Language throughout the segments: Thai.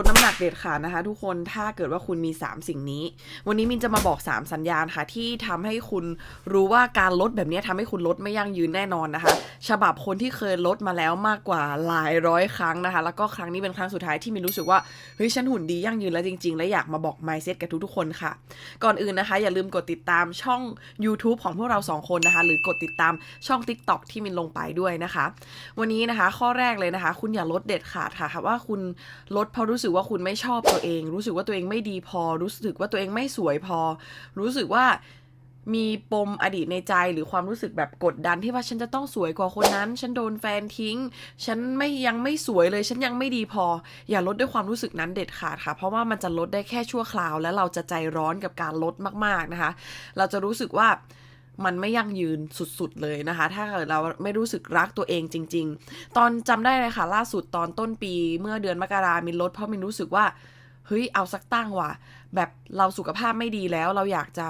ดน้ำหนักเด็ดขาดนะคะ ทุกคนถ้าเกิดว่าคุณมี 3 สิ่งนี้ วันนี้มินจะมาบอก 3 สัญญาณค่ะ ที่ทำให้คุณรู้ว่าการลดแบบนี้ทำให้คุณลดไม่ยั่งยืนแน่นอนนะคะ ฉบับคนที่เคยลดมาแล้วมากกว่าหลายร้อยครั้งนะคะ แล้วก็ครั้งนี้เป็นครั้งสุดท้ายที่มินรู้สึกว่าเฮ้ยฉันหุ่นดียั่งยืนแล้วจริง ๆ และอยากมาบอก mindset กับทุกๆคนค่ะ ก่อนอื่นนะคะ อย่าลืมกดติดตามช่อง YouTube ของพวกเราสองคนนะคะ หรือกดติดตามช่อง TikTok ที่มินลงไปด้วยนะคะ วันนี้นะคะ ข้อแรกเลยนะคะ คุณอย่าลดเด็ดขาดค่ะค่ะว่าคุณลดเพราะรู้สึกว่าคุณไม่ชอบตัวเอง รู้สึกว่าตัวเองไม่ดีพอ รู้สึกว่าตัวเองไม่สวยพอ รู้สึกว่ามีปมอดีตในใจหรือความรู้สึกแบบกดดันที่ว่าฉันจะต้องสวยกว่าคนนั้น ฉันโดนแฟนทิ้ง ฉันไม่ยังไม่สวยเลย ฉันยังไม่ดีพอ อย่าลดด้วยความรู้สึกนั้นเด็ดขาดค่ะ เพราะว่ามันจะลดได้แค่ชั่วคราว และเราจะใจร้อนกับการลดมากๆนะคะ เราจะรู้สึกว่า มันไม่ยั่งยืนสุดๆเลยนะคะ ถ้าเกิดเราไม่รู้สึกรักตัวเองจริง ๆ ตอนจำได้เลยค่ะ ล่าสุดตอนต้นปีเมื่อเดือนมกรามินลดเพราะมินรู้สึกว่าเฮ้ยเอาสักตั้งว่ะ แบบเราสุขภาพไม่ดีแล้วเราอยากจะ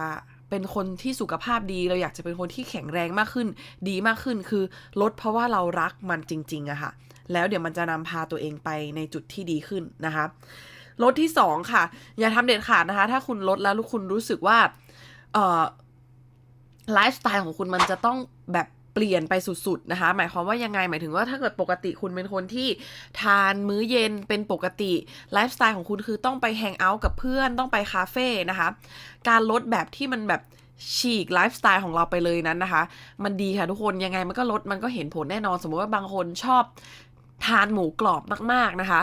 เป็นคนที่สุขภาพดี เราอยากจะเป็นคนที่แข็งแรงมากขึ้น ดีมากขึ้นคือลดเพราะว่าเรารักมันจริงๆอะค่ะ แล้วเดี๋ยวมันจะนำพาตัวเองไปในจุดที่ดีขึ้นนะคะลดที่สองค่ะ อย่าทำเด็ดขาดนะคะ ถ้าคุณลดแล้วคุณรู้สึกว่าเออ ไลฟ์สไตล์ของคุณมันจะต้องแบบเปลี่ยนไปสุดๆนะคะ หมายความว่ายังไง หมายถึงว่าถ้าเกิดปกติคุณเป็นคนที่ทานมื้อเย็นเป็นปกติไลฟ์สไตล์ของคุณคือต้องไปแฮงเอาท์กับเพื่อนต้องไปคาเฟ่นะคะ การลดแบบที่มันแบบฉีกไลฟ์สไตล์ของเราไปเลยนั้นนะคะ มันดีค่ะทุกคนยังไงมันก็ลดมันก็เห็นผลแน่นอน สมมติว่าบางคนชอบทานหมูกรอบมากๆนะคะ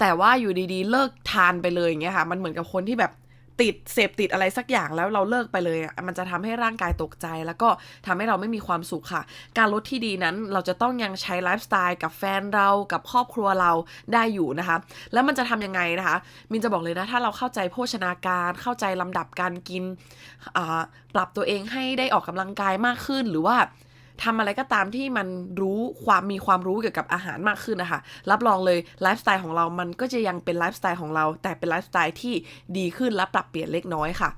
แต่ว่าอยู่ดีๆ เลิกทานไปเลยอย่างเงี้ยค่ะ มันเหมือนกับคนที่แบบ ติดเสพติดอะไรสักอย่างแล้วเราเลิกไปเลยอะมันจะทำให้ร่างกายตกใจ แล้วก็ทำให้เราไม่มีความสุขค่ะ การลดที่ดีนั้นเราจะต้องยังใช้ไลฟ์สไตล์กับแฟนเรากับครอบครัวเราได้อยู่นะคะ แล้วมันจะทำยังไงนะคะ มินจะบอกเลยนะถ้าเราเข้าใจโภชนาการเข้าใจลำดับการกินอ่าปรับตัวเองให้ได้ออกกำลังกายมากขึ้นหรือว่า ทำอะไรก็ตามที่มันรู้ความมีความรู้เกี่ยวกับอาหารมากขึ้นนะคะ รับรองเลยไลฟ์สไตล์ของเรามันก็จะยังเป็นไลฟ์สไตล์ของเรา แต่เป็นไลฟ์สไตล์ที่ดีขึ้นและปรับเปลี่ยนเล็กน้อยค่ะ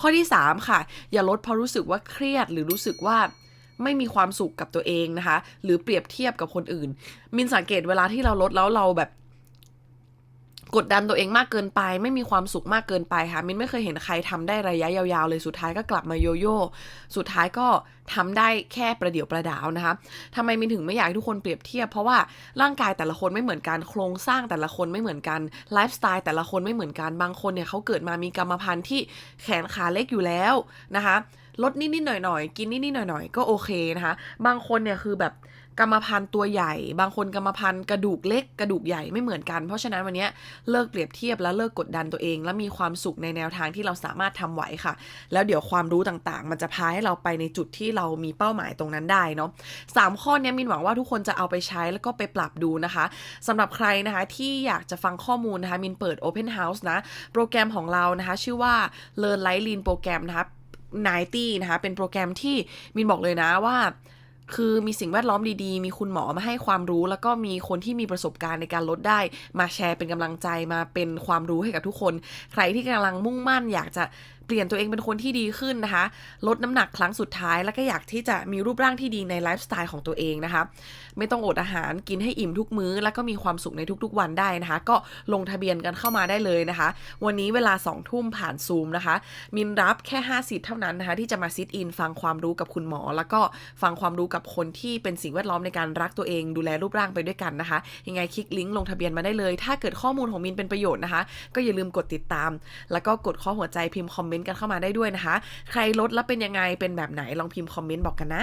ข้อที่ 3 ค่ะ อย่าลดเพราะรู้สึกว่าเครียดหรือรู้สึกว่าไม่มีความสุขกับตัวเองนะคะ หรือเปรียบเทียบกับคนอื่น มินสังเกตเวลาที่เราลดแล้วเราแบบ กดดันตัวเองมากเกินไป ไม่มีความสุขมากเกินไปค่ะมินไม่เคยเห็นใครทำได้ระยะยาวๆ เลยสุดท้ายก็กลับมาโยโย่สุดท้ายก็ทำได้แค่ประเดี๋ยวประดาวนะคะทำไมมินถึงไม่อยากให้ทุกคนเปรียบเทียบ เพราะว่าร่างกายแต่ละคนไม่เหมือนกันโครงสร้างแต่ละคนไม่เหมือนกันไลฟ์สไตล์แต่ละคนไม่เหมือนกันบางคนเนี่ยเขาเกิดมามีกรรมพันธุ์ที่แขนขาเล็กอยู่แล้วนะคะ ลดนิดๆหน่อยๆ กินนิดๆหน่อยๆ ก็โอเคนะคะ บางคนเนี่ยคือแบบกรรมพันธุ์ตัวใหญ่ บางคนกรรมพันธุ์กระดูกเล็กกระดูกใหญ่ไม่เหมือนกัน เพราะฉะนั้นวันนี้เลิกเปรียบเทียบและเลิกกดดันตัวเอง และมีความสุขในแนวทางที่เราสามารถทำไหวค่ะ แล้วเดี๋ยวความรู้ต่างๆ มันจะพาให้เราไปในจุดที่เรามีเป้าหมายตรงนั้นได้เนาะสามข้อนี้มินหวังว่าทุกคนจะเอาไปใช้แล้วก็ไปปรับดูนะคะสำหรับใครนะคะที่อยากจะฟังข้อมูลนะคะมินเปิด Open House นะ โปรแกรมของเรานะคะ ชื่อว่า Learn Light Lean โปรแกรมนะคะ 90นะคะ เป็นโปรแกรมที่มินบอกเลยนะว่า คือมีสิ่งแวดล้อมดีๆ มีคุณหมอมาให้ความรู้ แล้วก็มีคนที่มีประสบการณ์ในการลดได้ มาแชร์เป็นกำลังใจมาเป็นความรู้ให้กับทุกคน ใครที่กำลังมุ่งมั่นอยากจะ เปลี่ยนตัวเองเป็นคนที่ดีขึ้นนะคะ ลดน้ำหนักครั้งสุดท้ายแล้วก็อยากที่จะมีรูปร่างที่ดีในไลฟ์สไตล์ของตัวเองนะคะ ไม่ต้องอดอาหารกินให้อิ่มทุกมื้อ แล้วก็มีความสุขในทุกๆวันได้นะคะ ก็ลงทะเบียนกันเข้ามาได้เลยนะคะ วันนี้เวลา2ทุ่มผ่านซูมนะคะ มินรับแค่5สิทธิ์เท่านั้นนะคะ ที่จะมาซิทอินฟังความรู้กับคุณหมอ แล้วก็ฟังความรู้กับคนที่เป็นสิ่งแวดล้อมในการรักตัวเองดูแลรูปร่างไปด้วยกันนะคะ ยังไงคลิกลิงก์ลงทะเบียนมาได้เลย ถ้าเกิดข้อมูลของมินเป็นประโยชน์นะคะ ก็อย่าลืมกดติดตาม แล้วก็กดข้อหัวใจพิมพ์คอมเมนต์กันเข้ามาได้ด้วยนะคะ ใครลดแล้วเป็นยังไงเป็นแบบไหนลองพิมพ์คอมเมนต์บอกกันนะ